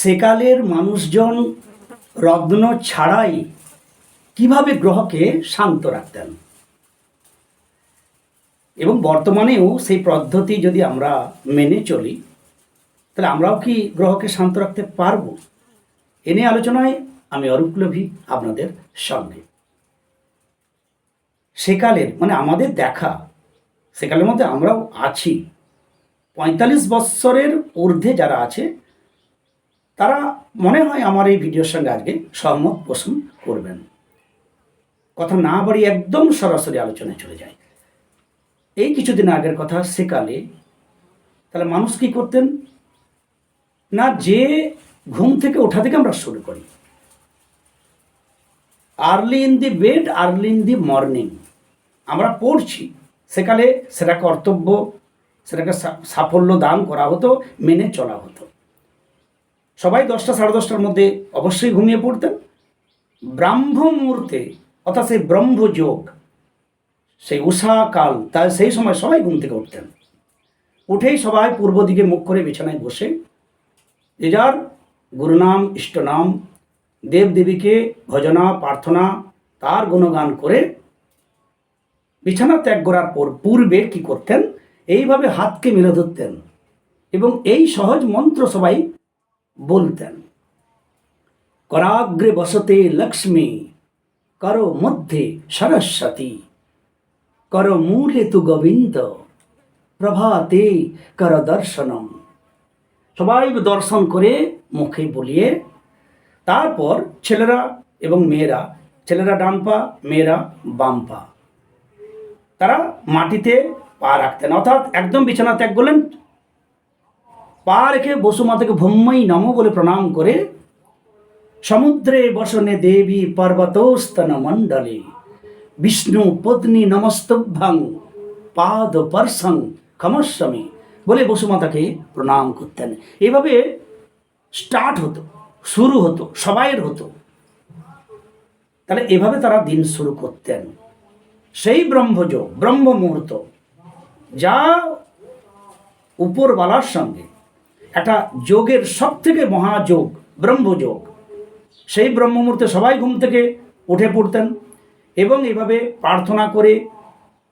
সেকালের মানুষজন রত্ন ছাড়াই কীভাবে গ্রহকে শান্ত রাখতেন? এবং বর্তমানেও সেই পদ্ধতি যদি আমরা মেনে চলি, তাহলে আমরাও কি গ্রহকে শান্ত রাখতে পারব? এ নিয়ে আলোচনায় আমি অরূপলভী আপনাদের সঙ্গে সেকালের মানে আমাদের দেখা, সেকালের মধ্যে আমরাও আছি। পঁয়তাল্লিশ বৎসরের ঊর্ধ্বে যারা আছে তারা মনে হয় আমার এই ভিডিওর সঙ্গে আজকে সহমত পোষণ করবেন। কথা না বাড়ি একদম সরাসরি আলোচনায় চলে যায় এই কিছুদিন আগের কথা সেকালে তাহলে মানুষ কি করতেন? না যে ঘুম থেকে ওঠা থেকে আমরা শুরু করি। Early in the bed early in the morning আমরা পড়ছি। সেকালে সেটা কর্তব্য সেটাকে সাফল্য দান করা হতো, মেনে চলা হতো। সবাই দশটা সাড়ে দশটার মধ্যে অবশ্যই ঘুমিয়ে পড়তেন। ব্রাহ্ম মুহূর্তে অর্থাৎ সেই ব্রহ্মযোগ, সেই উষাকাল তাই সেই সময় সবাই ঘুম থেকে উঠতেন। উঠেই সবাই পূর্ব দিকে মুখ করে বিছানায় বসে, যে যার গুরুনাম ইষ্টনাম দেবদেবীকে ভজনা, প্রার্থনা, তার গুণগান করে বিছানা ত্যাগ করার পর পূর্বে কি করতেন? এইভাবে হাতকে মেলে ধরতেন। এবং এই সহজ মন্ত্র সবাই বলতেন, করাগ্রে বসতে লক্ষ্মী, করো মধ্যে সরস্বতী, করো মূলে তু গোবিন্দ, প্রভাতে কর দর্শনম। সবাই দর্শন করে মুখে বলিয়ে, তারপর ছেলেরা এবং মেয়েরা, ছেলেরা ডান পা মেয়েরা বাম পা তারা মাটিতে পা রাখতেন। অর্থাৎ একদম বিছানা ত্যাগ করলেন পা রেখে বসুমাতাকে ভূম্মই নম বলে প্রণাম করে, সমুদ্রে বসনে দেবী পর্বতস্তন মণ্ডলে, বিষ্ণু পত্নী নমস্তভ্যাং পাদ পর্ষং ক্ষমস্বামী বলে বসুমাতাকে প্রণাম করতেন। এভাবে স্টার্ট হতো, শুরু হতো, সবাইয়ের হতো। তাহলে এভাবে তারা দিন শুরু করতেন। সেই ব্রহ্মযোগ ব্রহ্ম মুহূর্ত যা উপরওয়ালার সঙ্গে একটা যোগের সব থেকে মহাযোগ ব্রহ্মযোগ। সেই ব্রহ্ম মুহূর্তে সবাই ঘুম থেকে উঠে পড়তেন এবং এভাবে প্রার্থনা করে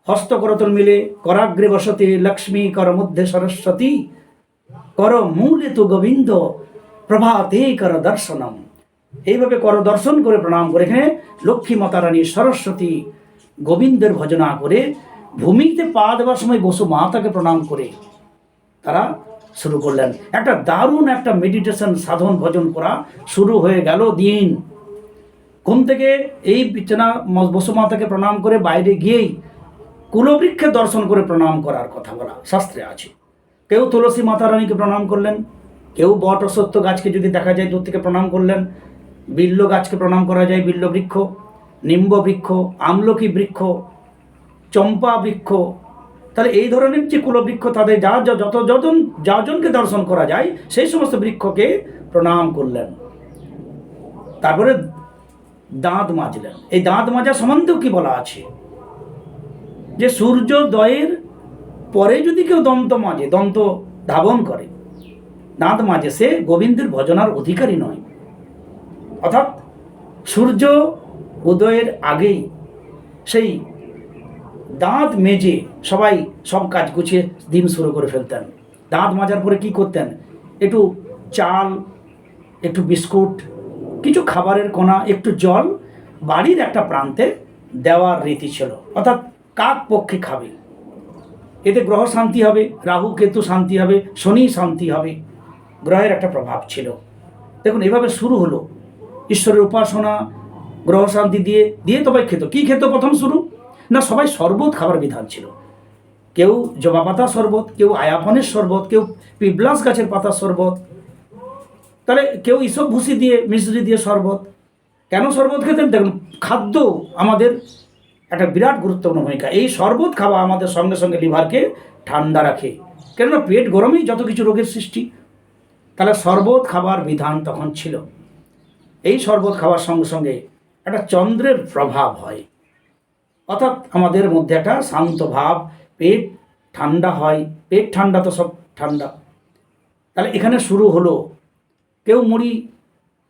হস্তকরতল মিলে করাগ্রে বসতে লক্ষ্মী কর মধ্যে সরস্বতী, কর মূলে তো গোবিন্দ, প্রভাতে কর দর্শনম। এইভাবে কর দর্শন করে প্রণাম করে এখানে লক্ষ্মী মাতা রানী সরস্বতী গোবিন্দের ভজনা করে ভূমিতে পা দেওয়ার সময় বসু মাতাকে প্রণাম করে। তারা শুরু করলেন। একটা দারুণ একটা মেডিটেশন সাধন ভজন করা শুরু হয়ে গেল দিন। ঘুম থেকে এই বিছানা ম- বসু প্রণাম করে বাইরে গিয়েই কুলবৃক্ষে দর্শন করে প্রণাম করার কথা বলা শাস্ত্রে আছে। কেউ তুলসী মাতা রানীকে প্রণাম করলেন, কেউ বট অসত্য গাছকে যদি দেখা যায় দূর থেকে প্রণাম করলেন, বিল্ল গাছকে প্রণাম করা যায় বিল্ল বৃক্ষ, নিম্ব বৃক্ষ, আমলকি বৃক্ষ, চম্পা বৃক্ষ তাহলে এই ধরনের যে কুলবৃক্ষ তাদের যা যা যত যতজন, যাজনকে দর্শন করা যায়, সেই সমস্ত বৃক্ষকে প্রণাম করলেন। তারপরে দাঁত মাজলেন। এই দাঁত মাজা সম্বন্ধেও কি বলা আছে? যে সূর্যোদয়ের পরে যদি কেউ দন্ত মাজে, দন্ত ধাবন করে, দাঁত মাজে, সে গোবিন্দের ভজনার অধিকারী নয়। অর্থাৎ সূর্য উদয়ের আগেই সেই দাঁত মেজে সবাই সব কাজ গুছিয়ে দিন শুরু করে ফেলতেন। দাঁত মাজার পরে কি করতেন? একটু চাল, একটু বিস্কুট, কিছু খাবারের কোনা একটু জল, বাড়ির একটা প্রান্তে দেওয়ার রীতি ছিল। অর্থাৎ কাক পক্ষে খাবে। এতে গ্রহ শান্তি হবে, রাহু, কেতু শান্তি হবে, শনি শান্তি হবে। গ্রহের একটা প্রভাব ছিল। দেখুন, এভাবে শুরু হলো। ঈশ্বরের উপাসনা, গ্রহ শান্তি দিয়ে দিয়ে তবে খেত। কি খেত প্রথম শুরু? না, সবাই শরবত খাবার বিধান ছিল। কেউ জবা পাতার শরবত, কেউ আয়াফনের শরবত, কেউ পিবলাস গাছের পাতার শরবত। তাহলে কেউ ইসব ভুসি দিয়ে মিশ্রি দিয়ে শরবত। কেন শরবত খেতেন দেখুন, খাদ্য আমাদের একটা বিরাট গুরুত্বপূর্ণ ভূমিকা। এই শরবত খাওয়া আমাদের সঙ্গে সঙ্গে লিভারকে ঠান্ডা রাখে। কেননা, পেট গরমেই যত কিছু রোগের সৃষ্টি, তাহলে শরবত খাবার বিধান তখন ছিল। এই শরবত খাওয়ার সঙ্গে সঙ্গে একটা চন্দ্রের প্রভাব হয়। অর্থাৎ আমাদের মধ্যে একটা শান্ত ভাব, পেট ঠান্ডা হয়। পেট ঠান্ডা তো সব ঠান্ডা। তাহলে এখানে শুরু হলো। কেউ মুড়ি,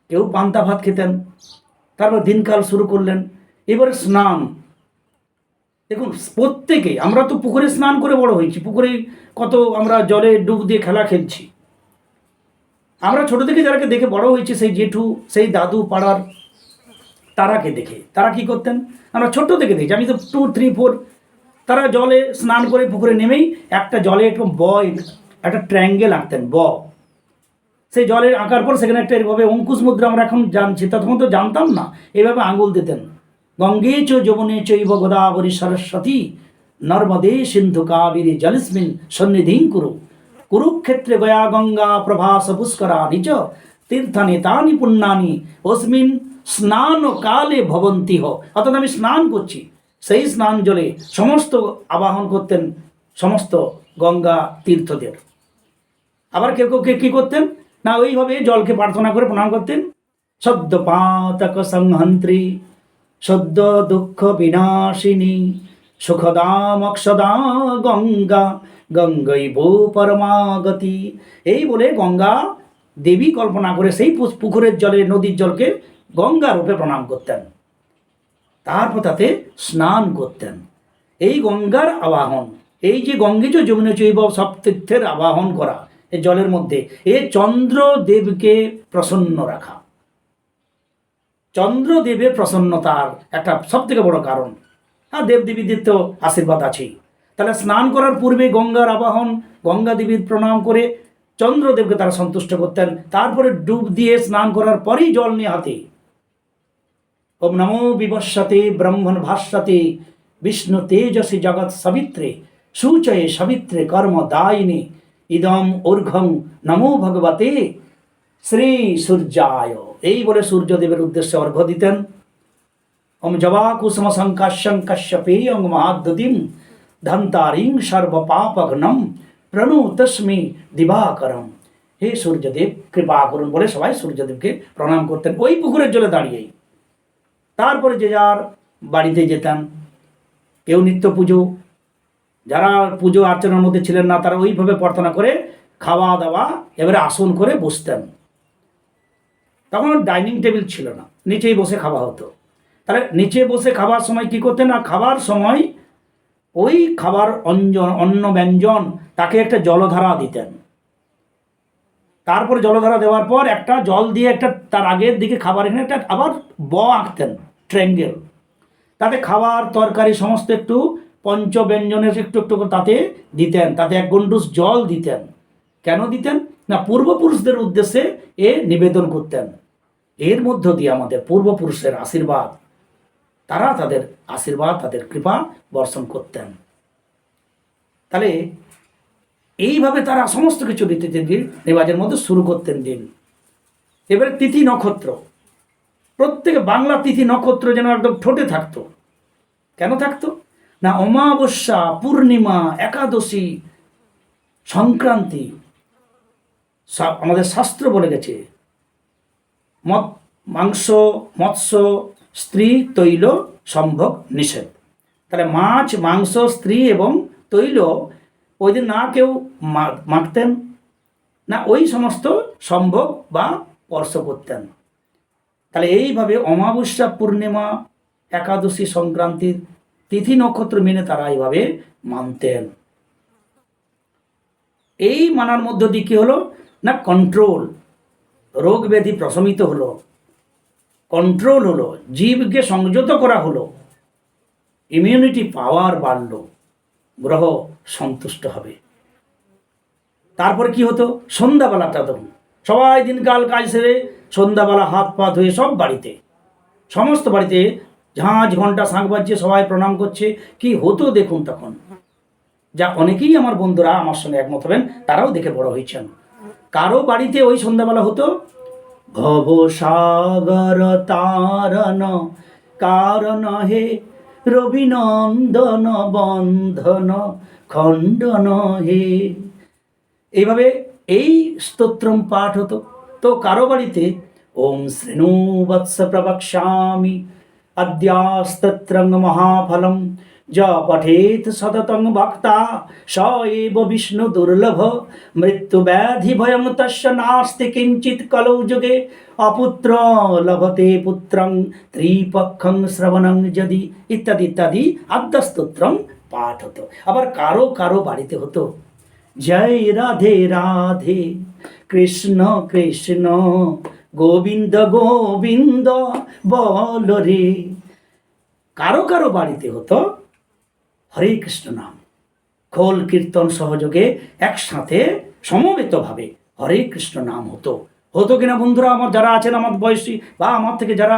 কেউ পান্তা ভাত খেতেন। তারপর দিনকাল শুরু করলেন। এবারে স্নান। দেখুন, প্রত্যেকে, আমরা তো পুকুরে স্নান করে বড় হয়েছি। পুকুরে কত আমরা জলে ডুব দিয়ে খেলা খেলছি। আমরা ছোট থেকে যারাকে দেখে বড় হয়েছি, সেই জেঠু, সেই দাদু পাড়ার তারাকে দেখে। তারা কি করতেন? আমরা ছোট্ট থেকে দেখছি। আমি তো টু থ্রি ফোর তারা জলে স্নান করে পুকুরে নেমেই একটা জলে একটু ব একটা ট্রায়াঙ্গেল আঁকতেন, ব। সেই জলের আঁকার পর সেখানে একটা এভাবে অঙ্কুশ মুদ্রা আমরা এখন জানছি। তখন তো জানতাম না। এভাবে আঙুল দিতেন। গঙ্গে চ যমুনে চৈব গোদাবরী সরস্বতী, নর্মদে সিন্ধু কাবেরী জলস্মিন সন্নিধিং কুরু। কুরুক্ষেত্রে গয়া গঙ্গা প্রভাস পুষ্করা নিচ তীর্থানি তানি পুণ্যানি, অস্মিন স্নান কালে ভবন্তি হ অর্থাৎ আমি স্নান করছি। সেই স্নান জলে সমস্ত আবাহন করতেন সমস্ত গঙ্গা তীর্থদের আবার কেউ কেউ কে- করতেন? না, ওইভাবে জলকে প্রার্থনা করে প্রণাম করতেন। সদ্য পাতক সংহন্ত্রী সদ্য দুঃখ বিনাশিনী সুখদামক্ষদা গঙ্গা, গঙ্গৈব পরমাগতি। এই বলে গঙ্গা দেবী কল্পনা করে সেই পুকুরের জলে, নদীর জলকে গঙ্গা রূপে প্রণাম করতেন। তারপর তাতে স্নান করতেন। এই গঙ্গার আবাহন, এই যে গঙ্গেজ যমুনা চৈব সব তীর্থের আবাহন করা এই জলের মধ্যে, এ চন্দ্রদেবকে প্রসন্ন রাখা। চন্দ্রদেবের প্রসন্নতার একটা সব থেকে বড় কারণ। হ্যাঁ দেবদেবীদের তো আশীর্বাদ আছেই। তাহলে স্নান করার পূর্বে গঙ্গার আবাহন, গঙ্গা দেবীর প্রণাম করে চন্দ্রদেবকে তারা সন্তুষ্ট করতেন। তারপরে ডুব দিয়ে স্নান করার পরেই জল নিয়ে হাতে ওম নমো বিবস্বতে ব্রহ্মণ ভাস্বতে বিষ্ণু তেজসি জগৎ সবিত্রে, সূচয়ে সবিত্রে কর্ম দায়িনী, ইদম ঊর্ঘং নমো ভগবতে শ্রী সূর্যায়। এই বলে সূর্যদেবের উদ্দেশ্যে অর্ঘ্য দিতেন। ওম জবা কুসুম সংকাশ্যং কশ্যপেয়ং মহাদ্যতিম ধন্তারিং সর্বপাপঘ্নম প্রণু তস্মি দিবাকরম। হে সূর্যদেব, কৃপা করুন বলে সবাই সূর্যদেবকে প্রণাম করতেন। ওই পুকুরের জলে দাঁড়িয়েই। তারপরে যে যার বাড়িতে যেতেন কেউ নিত্য পুজো, যারা পুজো আর্চনার মধ্যে ছিলেন না, তারা ওইভাবে প্রার্থনা করে খাওয়া দাওয়া এবারে আসন করে বসতেন। তখন ডাইনিং টেবিল ছিল না, নিচেই বসে খাওয়া হতো। তাহলে নিচে বসে খাবার সময় কি করতেন? না, খাবার সময় ওই খাবার অঞ্জন, অন্ন ব্যঞ্জন, তাকে একটা জলধারা দিতেন। তারপরে জলধারা দেওয়ার পর একটা জল দিয়ে একটা, তার আগের দিকে খাবার এখানে একটা আবার ব আঁকতেন। ট্রেঙ্গেল। তাতে খাবার, তরকারি, সমস্ত একটু পঞ্চব্যঞ্জনের একটু একটু করে তাতে দিতেন। তাতে এক গন্ডুস জল দিতেন। কেন দিতেন? না, পূর্বপুরুষদের উদ্দেশ্যে এ নিবেদন করতেন। এর মধ্য দিয়ে আমাদের পূর্বপুরুষের আশীর্বাদ, তারা তাদের আশীর্বাদ, তাদের কৃপা বর্ষণ করতেন। তাহলে এইভাবে তারা সমস্ত কিছু রীতিতে দিন রেওয়াজের মধ্যে শুরু করতেন দিন। এবারে তিথি নক্ষত্র। প্রত্যেকে বাংলা তিথি নক্ষত্র যেন একদম ঠোঁটে থাকতো। কেন থাকতো? না, অমাবস্যা, পূর্ণিমা, একাদশী, সংক্রান্তি আমাদের শাস্ত্র বলে গেছে, মৎ, মাংস, মৎস্য, স্ত্রী, তৈল সম্ভব নিষেধ। তাহলে মাছ, মাংস, স্ত্রী এবং তৈল, ওই দিন না কেউ মাখতেন, না ওই সমস্ত সম্ভব বা স্পর্শ করতেন। তাহলে এইভাবে অমাবস্যা পূর্ণিমা, একাদশী সংক্রান্তির তিথি নক্ষত্র মেনে তারা এইভাবে মানতেন। এই মানার মধ্য দিয়ে কী হলো? না কন্ট্রোল রোগ ব্যাধি প্রশমিত হলো। কন্ট্রোল হলো, জীবকে সংযত করা হলো। ইমিউনিটি পাওয়ার বাড়লো, গ্রহ সন্তুষ্ট হবে। তারপরে কি হতো? সন্ধ্যাবেলাটা তখন। সবাই দিনকাল কাজ সেরে সন্ধ্যাবেলা হাত পা ধুয়ে সব বাড়িতে। সমস্ত বাড়িতে ঝাঁঝ ঘণ্টা শাঁখ বাজছে সবাই প্রণাম করছে। কি হতো দেখুন তখন। যা অনেকেই আমার বন্ধুরা আমার সঙ্গে একমত হবেন, তারাও দেখে বড় হয়েছেন। কারও বাড়িতে ওই সন্ধ্যাবেলা হতো? ভব সাগর তারণ, কারণ হে রবিনন্দন বন্ধন, খণ্ডন হে। এইভাবে এই স্তোত্রম পাঠ হতো। তো কারও বাড়িতে ওম শ্রেণু বৎস প্রবক্ষ্যামি অদ্যাস্তত্রঙ্গ মহাফলম, য পঠেত সততং ভক্তা স এব বিষ্ণু দুর্লভ, মৃত্যু ব্যাধি ভয়ং তস্য নাস্তি কিঞ্চিত কলৌ যুগে, অপুত্র লভতে পুত্রং ত্রিপক্ষং শ্রবণং যদি ইত্যাদি ইত্যাদি আদ্যস্তোত্রম পাঠ হতো আবার কারও কারও বাড়িতে হতো। জয় রাধে রাধে। কৃষ্ণ কৃষ্ণ, গোবিন্দ গোবিন্দ, বল রে। কারও কারও বাড়িতে হতো হরে কৃষ্ণ নাম। খোল, কীর্তন সহযোগে একসাথে সমবেতভাবে হরে কৃষ্ণ নাম হতো। হতো কিনা বন্ধুরা, আমার যারা আছেন, আমার বয়সী বা আমার থেকে যারা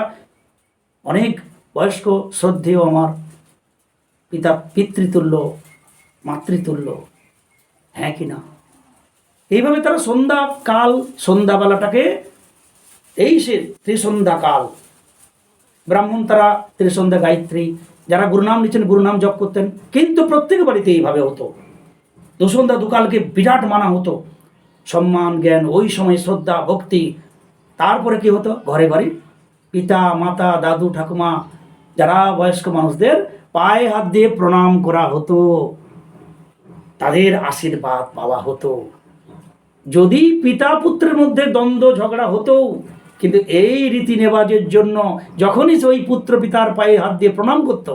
অনেক বয়স্ক, শ্রদ্ধেয় আমার পিতা, পিতৃতুল্য, মাতৃতুল্য হ্যাঁ কি না এইভাবে তারা সন্ধ্যা কাল, সন্ধ্যাবেলাটাকে এই সে ত্রিসন্ধ্যা কাল ব্রাহ্মণ তারা ত্রিসন্ধ্যা গায়ত্রী, যারা গুরুনাম নিচ্ছেন গুরুনাম জপ করতেন। কিন্তু প্রত্যেক বাড়িতে এইভাবে হতো। দুসন্ধ্যা দুকালকে বিরাট মানা হতো। সম্মান, জ্ঞান, ওই সময় শ্রদ্ধা, ভক্তি। তারপরে কি হতো? ঘরে ঘরে পিতা, মাতা, দাদু, ঠাকুমা, যারা বয়স্ক মানুষদের পায়ে হাত দিয়ে প্রণাম করা হতো। তাদের আশীর্বাদ পাওয়া হতো। যদি পিতা পুত্রের মধ্যে দ্বন্দ্ব, ঝগড়া হতো কিন্তু এই রীতি নেবাজের জন্য যখনই ওই পুত্র পিতার পায়ে হাত দিয়ে প্রণাম করত,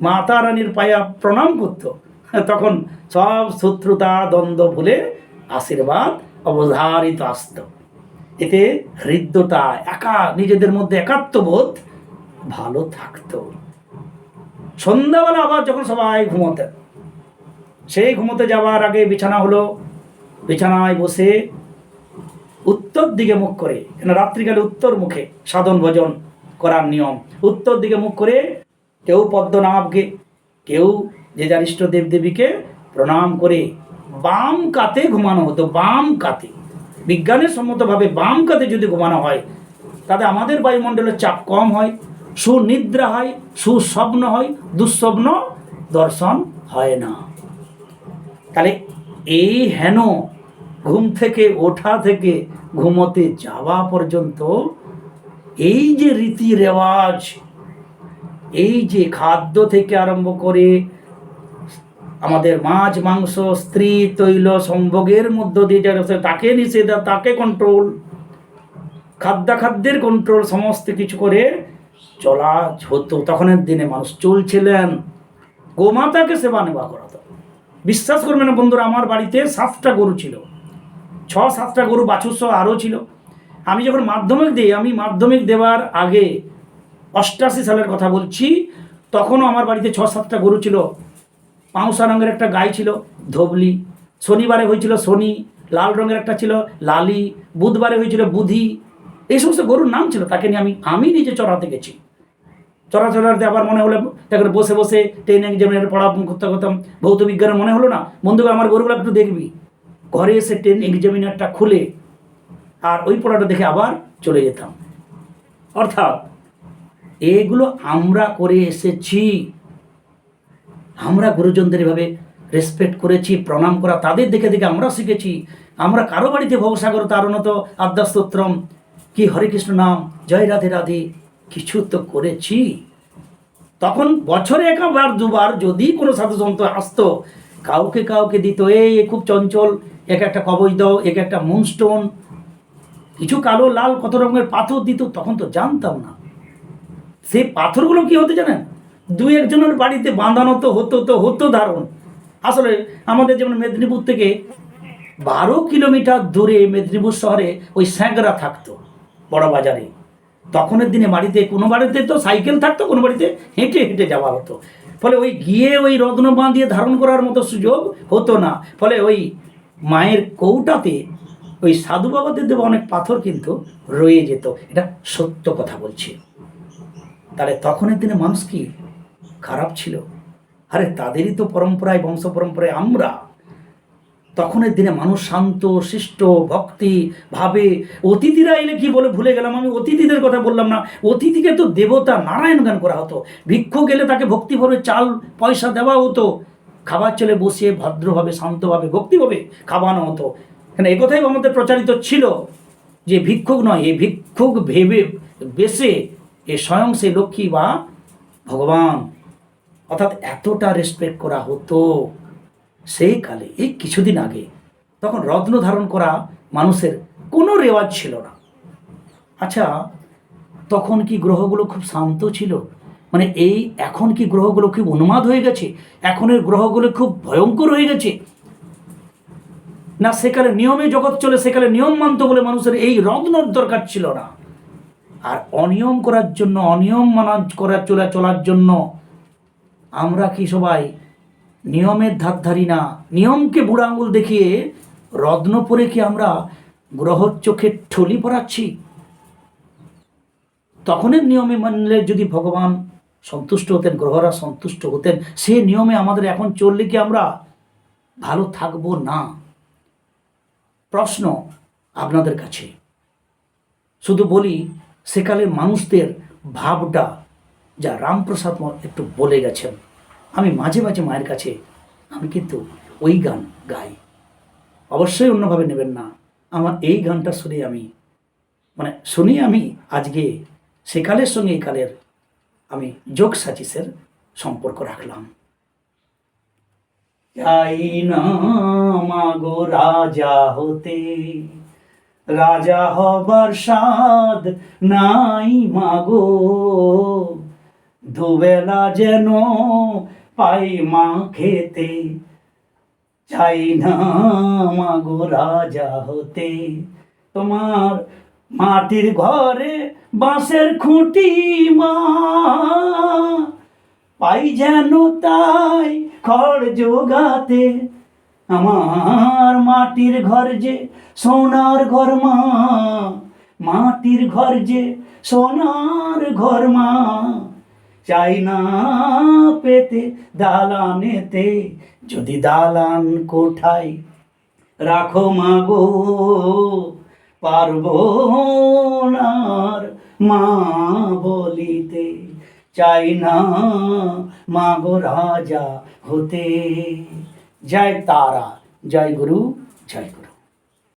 মাতা রানীর পায়ে প্রণাম করত, তখন সব শত্রুতা, দ্বন্দ্ব ভুলে আশীর্বাদ অবধারিত আসত। এতে হৃদ্যতা, একা, নিজেদের মধ্যে একাত্মবোধ ভালো থাকতো। সন্ধ্যাবেলা আবার যখন সবাই ঘুমোতেন, সেই ঘুমোতে যাওয়ার আগে বিছানা হলো বিছানায় বসে উত্তর দিকে মুখ করে, কেন রাত্রিকালে উত্তর মুখে সাধন ভোজন করার নিয়ম। উত্তর দিকে মুখ করে কেউ পদ্মনাভকে, কেউ যে যার ইষ্ট দেব দেবীকে প্রণাম করে বাম কাতে ঘুমানো হতো, বাম কাতে। বিজ্ঞানের সম্মতভাবে বাম কাতে যদি ঘুমানো হয়, তাতে আমাদের বায়ুমণ্ডলের চাপ কম হয়, সুনিদ্রা হয়, সুস্বপ্ন হয়, দুঃস্বপ্ন দর্শন হয় না। তাহলে এই হেন ঘুম থেকে ওঠা থেকে ঘুমোতে যাওয়া পর্যন্ত এই যে রীতি রেওয়াজ, এই যে খাদ্য থেকে আরম্ভ করে আমাদের মাছ, মাংস, স্ত্রী, তৈল, সম্ভোগের মধ্য দিয়ে তাকে নিষেধ, তাকে কন্ট্রোল খাদ্যাখাদ্যের কন্ট্রোল সমস্ত কিছু করে চলা হতো। তখনের দিনে মানুষ চলছিলেন। গোমাতাকে সেবা নেওয়া করাতো। বিশ্বাস করবেন না বন্ধুরা, আমার বাড়িতে সাতটা গরু ছিল। ছ সাতটা গরু বাছুর আরও ছিল। আমি যখন মাধ্যমিক দিই, আমি মাধ্যমিক দেওয়ার আগে অষ্টাশি সালের কথা বলছি, তখনও আমার বাড়িতে ছ সাতটা গরু ছিল। পাউসা রঙের একটা গাই ছিল, ধবলি। শনিবারে হয়েছিল শনি, লাল রঙের একটা ছিল লালি। বুধবারে হয়েছিল বুধি। এই সমস্ত গরুর নাম ছিল, তাকে নিয়ে আমি আমি নিজে চড়াতে গেছি। চড়া চড়াতে আবার মনে হলো তারপরে বসে বসে টেন এক্সামিনের পড়া, করতে, করতাম। ভৌত বিজ্ঞানের মনে হলো না? বন্ধুকে আমার গরুগুলো একটু দেখবি। ঘরে এসে টেন এক্সামিনারটা খুলে আর ওই পড়াটা দেখে আবার চলে যেতাম। অর্থাৎ এগুলো আমরা করে এসেছি। আমরা গুরুজনদের এভাবে রেসপেক্ট করেছি, প্রণাম করা, তাদের দেখে দেখে আমরা শিখেছি। আমরা কারও বাড়িতে ভবসাগর তারণত আদ্যাস্তোত্রম, কি হরে কৃষ্ণ নাম, জয় রাধে রাধে, কিছু তো করেছি। তখন বছরে একবার, দুবার যদি কোনো সাধু সন্ত আসতো, কাউকে কাউকে দিত, এই খুব চঞ্চল এক একটা কবজ দাও, এক একটা মুনস্টোন কিছু কালো, লাল, কত রকমের পাথর দিত, তখন তো জানতাম না। সেই পাথরগুলো কি হতে জানেন? দুই একজনের বাড়িতে বাঁধানো তো হতো তো হতো ধারণ আসলে আমাদের যেমন মেদিনীপুর থেকে বারো কিলোমিটার দূরে মেদিনীপুর শহরে ওই স্যাঁকড়া থাকতো, বড় বাজারে। তখনের দিনে বাড়িতে, কোনো বাড়িতে তো সাইকেল থাকতো, কোনো বাড়িতে হেঁটে হেঁটে যাওয়া হতো। ফলে ওই গিয়ে ওই রত্ন বাঁধিয়ে ধারণ করার মতো সুযোগ হতো না। ফলে ওই মায়ের কৌটাতে ওই সাধু বাবাদের দেওয়া অনেক পাথর কিন্তু রয়ে যেত। এটা সত্য কথা বলছি। তাহলে তখনের দিনে মানুষ কি খারাপ ছিল? আরে তাদেরই তো পরম্পরায়, বংশ পরম্পরায় আমরা। তখনের দিনে মানুষ শান্ত, শিষ্ট, ভক্তি ভাবে, অতিথিরা এলে কি বলে ভুলে গেলাম আমি, অতিথিদের কথা বললাম না। অতিথিকে তো দেবতা নারায়ণ গান করা হতো। ভিক্ষু গেলে তাকে ভক্তিভাবে চাল, পয়সা দেওয়া হতো। খাবার চলে বসিয়ে ভদ্রভাবে, শান্তভাবে, ভক্তিভাবে খাওয়ানো হতো। কেন এই কথাই আমাদের প্রচারিত ছিল যে ভিক্ষুক নয়, এই ভিক্ষুক ভেবে বেশে এ স্বয়ং সে লক্ষ্মী বা ভগবান। অর্থাৎ এতটা রেসপেক্ট করা হতো। সেই কালে, এই কিছুদিন আগে, তখন রত্ন ধারণ করা মানুষের কোনো রেওয়াজ ছিল না। আচ্ছা তখন কি গ্রহগুলো খুব শান্ত ছিল? মানে এই এখন কি গ্রহগুলো খুব উন্মাদ হয়ে গেছে? এখনের গ্রহগুলো খুব ভয়ঙ্কর হয়ে গেছে। না, সেকালে নিয়মে জগৎ চলে, সেকালে নিয়ম মানতে বলে মানুষের এই রত্নর দরকার ছিল না। আর অনিয়ম করার জন্য, অনিয়ম মানা করার চলে, চলার জন্য আমরা কি সবাই নিয়মের ধার ধারি না? নিয়মকে বুড়া আঙুল দেখিয়ে রত্ন পরে কি আমরা গ্রহর চোখে ঠলি পরাচ্ছি? তখনের নিয়মে মানলে যদি ভগবান সন্তুষ্ট হতেন, গ্রহরা সন্তুষ্ট হতেন। সে নিয়মে আমাদের এখন চললে কি আমরা ভালো থাকব না? প্রশ্ন আপনাদের কাছে। শুধু বলি সেকালের মানুষদের ভাবটা, যা রামপ্রসাদ একটু বলে গেছেন, আমি মাঝে মাঝে মায়ের কাছে, আমি কিন্তু ওই গান গাই। অবশ্যই অন্যভাবে নেবেন না। আমার এই গানটা শুনে আমি মানে শুনি আমি আজকে সেকালের সঙ্গে এই কালের আমি যোগ সাচিসের সম্পর্ক রাখলাম। মাগো রাজা হতে, রাজা হবার স্বাদ নাই মাগো। দুবেলা যেন পাই মা খেতে চাই না মাগো রাজা হতে, তোমার মাটির ঘরে বাঁশের খুঁটি মা। পাই যেন তাই খড় জোগাতে, আমার মাটির ঘর যে সোনার ঘর মা। মাটির ঘর যে সোনার ঘর মা। চাই না পেতে দালানেতে যদি দালান কোঠায় রাখো মাগো পারব মা বলিতে চাই না মা গো রাজা হতে। জয় তারা, জয় গুরু জয় গুরু।